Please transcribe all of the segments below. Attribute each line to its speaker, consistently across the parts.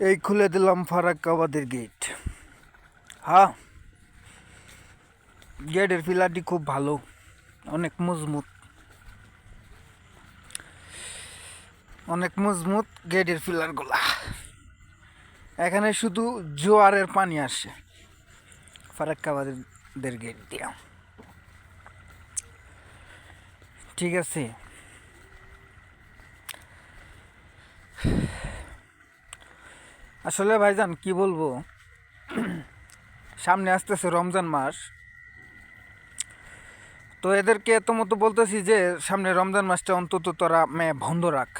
Speaker 1: এই খুলে দিলাম ফারাক্কাবাদের গেট হ্যাঁ গেটের পিলারটি খুব ভালো, অনেক মজবুত। অনেক মজবুত গেটের পিলারগুলা এখানে শুধু জোয়ারের পানি আসে ফারাক্কাবাদের গেট দিয়া ঠিক আছে। আসলে ভাইজান, কি বলব? সামনে আসতেছে রমজান মাস। তো এদেরকে এত মতো বলতেছি যে, সামনে রমজান মাসটা অন্তত তোরা মে বন্ধ রাখ।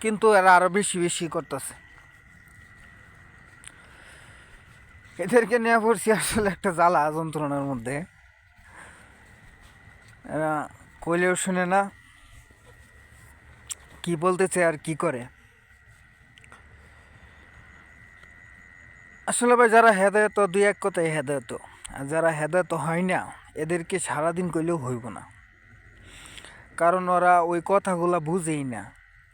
Speaker 1: কিন্তু এরা আরও বেশি বেশি করতেছে। এদেরকে নিয়ে পড়ছি আসলে একটা জ্বালা যন্ত্রণার মধ্যে। এরা কইলেও শুনে না কি বলতেছে আর কি করে? আসলে ভাই, যারা হেদায়ত, দুই এক কথায় হেদায়ত। আর যারা হেদায়ত হয় না, এদেরকে সারাদিন করলেও হইব না। কারণ ওরা ওই কথাগুলো বুঝেই না।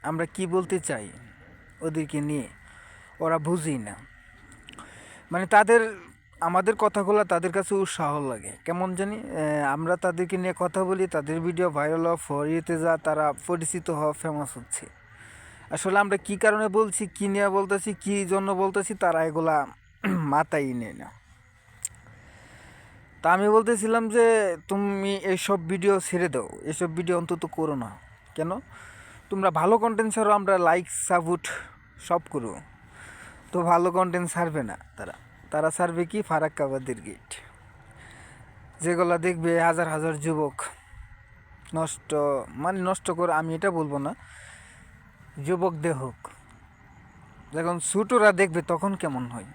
Speaker 1: আমরা কি বলতে চাই ওদেরকে নিয়ে, ওরা বুঝেই না। মানে তাদের আমাদের কথাগুলো তাদের কাছে উৎসাহ লাগে। কেমন জানি আমরা তাদেরকে নিয়ে কথা বলি, তাদের ভিডিও ভাইরাল হওয়া ফরিয়েতে যা তারা পরিচিত হওয়া ফেমাস হচ্ছে। আসলে আমরা কি কারণে বলছি, কি নিয়ে বলতেছি, কি জন্য বলতেছি, তারা এগুলা মাথায় নেয় না। তা আমি বলতেছিলাম যে, তুমি এইসব ভিডিও ছেড়ে দাও এসব ভিডিও অন্তত করো না। কেন? তোমরা ভালো কন্টেন্ট ছাড়ো, আমরা লাইক সাপোর্ট সব করো তো ভালো কন্টেন্ট ছাড়বে না তারা। তারা ছাড়বে কি? ফারাক্কাবাদের গেট। যেগুলো দেখবে হাজার হাজার যুবক নষ্ট মানে নষ্ট করে, আমি এটা বলব না যুবকদের হোক। যখন ছোটরা দেখবে তখন কেমন হয়?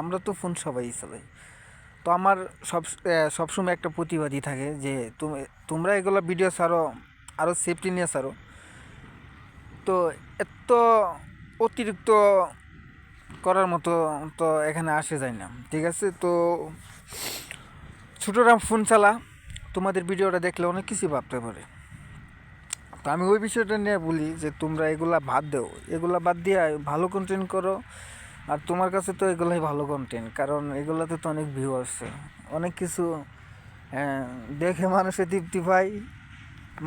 Speaker 1: আমরা তো ফোন সবাই চালাই। তো আমার সব সবসময় একটা প্রতিবাদী থাকে যে তুমি, তোমরা এগুলো ভিডিও ছাড়ো আরও সেফটি নিয়ে ছাড়ো। তো এত অতিরিক্ত করার মতো তো এখানে আসে যায় না, ঠিক আছে? তো ছোটরা ফোন চালা, তোমাদের ভিডিওটা দেখলে অনেক কিছু ভাবতে পারে। তো আমি ওই বিষয়টা নিয়ে বলি যে, তোমরা এগুলা বাদ দাও। এগুলা বাদ দিয়ে ভালো কন্টেন্ট করো, আর তোমার কাছে তো এগুলাই ভালো কন্টেন্ট কারণ এগুলাতে তো অনেক ভিউ আসছে অনেক কিছু দেখে মানুষের তৃপ্তি পায়,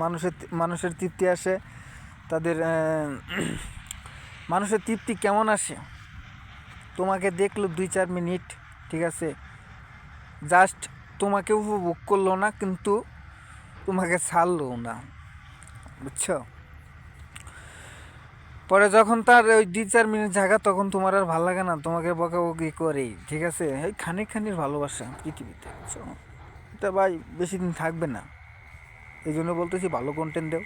Speaker 1: মানুষের মানুষের তৃপ্তি আসে, তাদের মানুষের তৃপ্তি কেমন আসে? তোমাকে দেখল দুই চার মিনিট, ঠিক আছে? জাস্ট তোমাকে উপভোগ করল না, কিন্তু তোমাকে ছাড়লো না, বুঝছ? পরে যখন তার ওই দুই চার মিনিট জায়গা তখন তোমার আর ভালো লাগে না, তোমাকে বকাবকি করেই ঠিক আছে? এই খানিক খানির ভালোবাসা পৃথিবীতে, বুঝছ? এটা ভাই বেশি দিন থাকবে না। এই জন্য বলতেছি ভালো কন্টেন্ট দেও।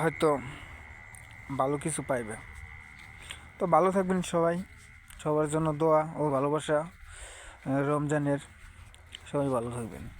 Speaker 1: হয়তো ভালো কিছু পাইবে। তো ভালো থাকবেন সবাই। সবার জন্য দোয়া ও ভালোবাসা রমজানের। সবাই ভালো থাকবেন।